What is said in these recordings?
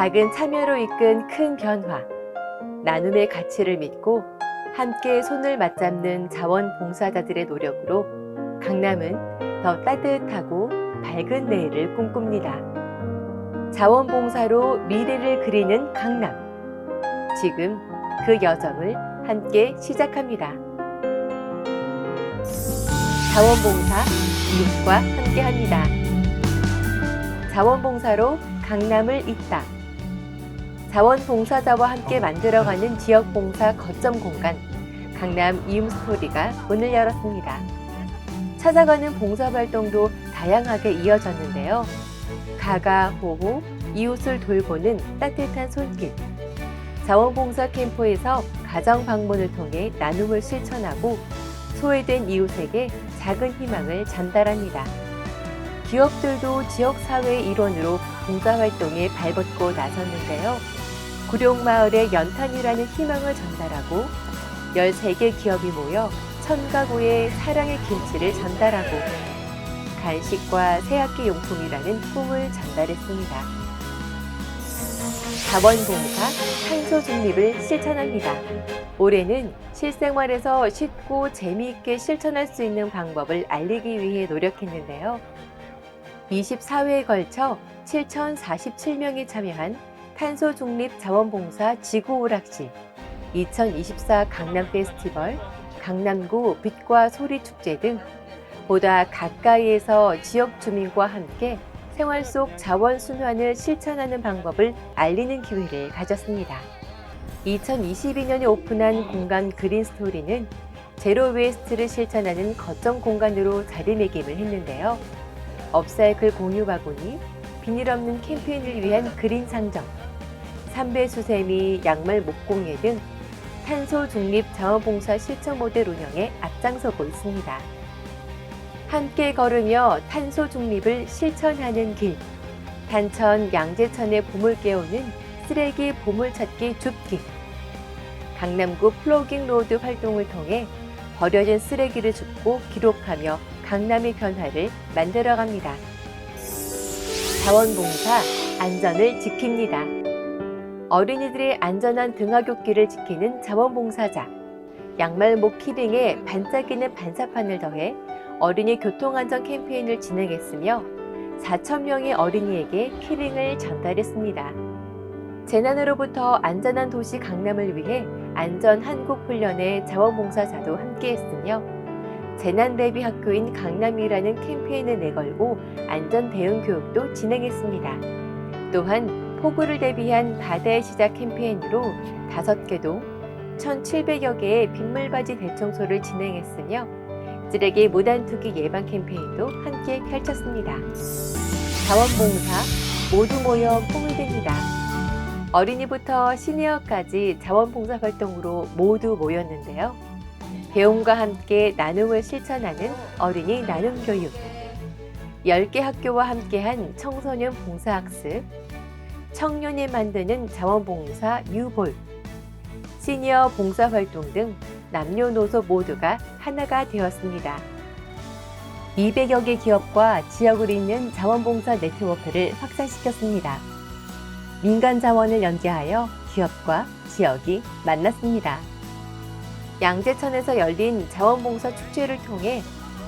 작은 참여로 이끈 큰 변화, 나눔의 가치를 믿고 함께 손을 맞잡는 자원봉사자들의 노력으로 강남은 더 따뜻하고 밝은 내일을 꿈꿉니다. 자원봉사로 미래를 그리는 강남. 지금 그 여정을 함께 시작합니다. 자원봉사 이웃과 함께합니다. 자원봉사로 강남을 잇다. 자원봉사자와 함께 만들어가는 지역봉사 거점 공간 강남 이음 스토리가 문을 열었습니다. 찾아가는 봉사활동도 다양하게 이어졌는데요. 가가, 호호, 이웃을 돌보는 따뜻한 손길. 자원봉사 캠프에서 가정 방문을 통해 나눔을 실천하고 소외된 이웃에게 작은 희망을 전달합니다. 기업들도 지역사회의 일원으로 봉사활동에 발벗고 나섰는데요. 구룡마을의 연탄이라는 희망을 전달하고 13개 기업이 모여 천가구의 사랑의 김치를 전달하고 간식과 새학기 용품이라는 꿈을 전달했습니다. 자원봉사 탄소 중립을 실천합니다. 올해는 실생활에서 쉽고 재미있게 실천할 수 있는 방법을 알리기 위해 노력했는데요. 24회에 걸쳐 7,047명이 참여한 탄소 중립 자원봉사 지구 오락실 2024 강남 페스티벌, 강남구 빛과 소리 축제 등 보다 가까이에서 지역 주민과 함께 생활 속 자원 순환을 실천하는 방법을 알리는 기회를 가졌습니다. 2022년에 오픈한 공간 그린 스토리는 제로 웨이스트를 실천하는 거점 공간으로 자리매김을 했는데요. 업사이클 공유 바구니, 비닐 없는 캠페인을 위한 그린 상점, 삼배 수세미, 양말 목공예 등 탄소 중립 자원봉사 실천 모델 운영에 앞장서고 있습니다. 함께 걸으며 탄소 중립을 실천하는 길. 단천 양재천의 봄을 깨우는 쓰레기 보물찾기 줍기. 강남구 플로깅 로드 활동을 통해 버려진 쓰레기를 줍고 기록하며 강남의 변화를 만들어갑니다. 자원봉사 안전을 지킵니다. 어린이들의 안전한 등하굣길을 지키는 자원봉사자. 양말목 키링에 반짝이는 반사판을 더해 어린이 교통안전 캠페인을 진행했으며 4,000명의 어린이에게 키링을 전달했습니다. 재난으로부터 안전한 도시 강남을 위해 안전 한국 훈련의 자원봉사자도 함께했으며 재난 대비 학교인 강남이라는 캠페인을 내걸고 안전 대응 교육도 진행했습니다. 또한 폭우를 대비한 바다의 시작 캠페인으로 5개 동 1,700여 개의 빗물바지 대청소를 진행했으며 쓰레기 무단 투기 예방 캠페인도 함께 펼쳤습니다. 자원봉사 모두 모여 폼을 듭니다. 어린이부터 시니어까지 자원봉사 활동으로 모두 모였는데요. 배움과 함께 나눔을 실천하는 어린이 나눔 교육, 10개 학교와 함께한 청소년 봉사학습, 청년이 만드는 자원봉사 유볼, 시니어 봉사활동 등 남녀노소 모두가 하나가 되었습니다. 200여 개 기업과 지역을 잇는 자원봉사 네트워크를 확산시켰습니다. 민간 자원을 연계하여 기업과 지역이 만났습니다. 양재천에서 열린 자원봉사 축제를 통해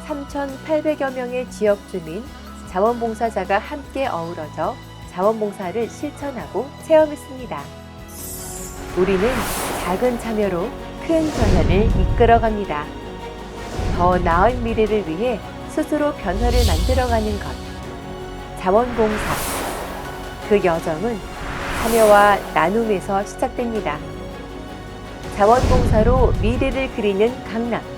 3,800여 명의 지역 주민, 자원봉사자가 함께 어우러져 자원봉사를 실천하고 체험했습니다. 우리는 작은 참여로 큰 변화를 이끌어갑니다. 더 나은 미래를 위해 스스로 변화를 만들어가는 것. 자원봉사. 그 여정은 참여와 나눔에서 시작됩니다. 자원봉사로 미래를 그리는 강남.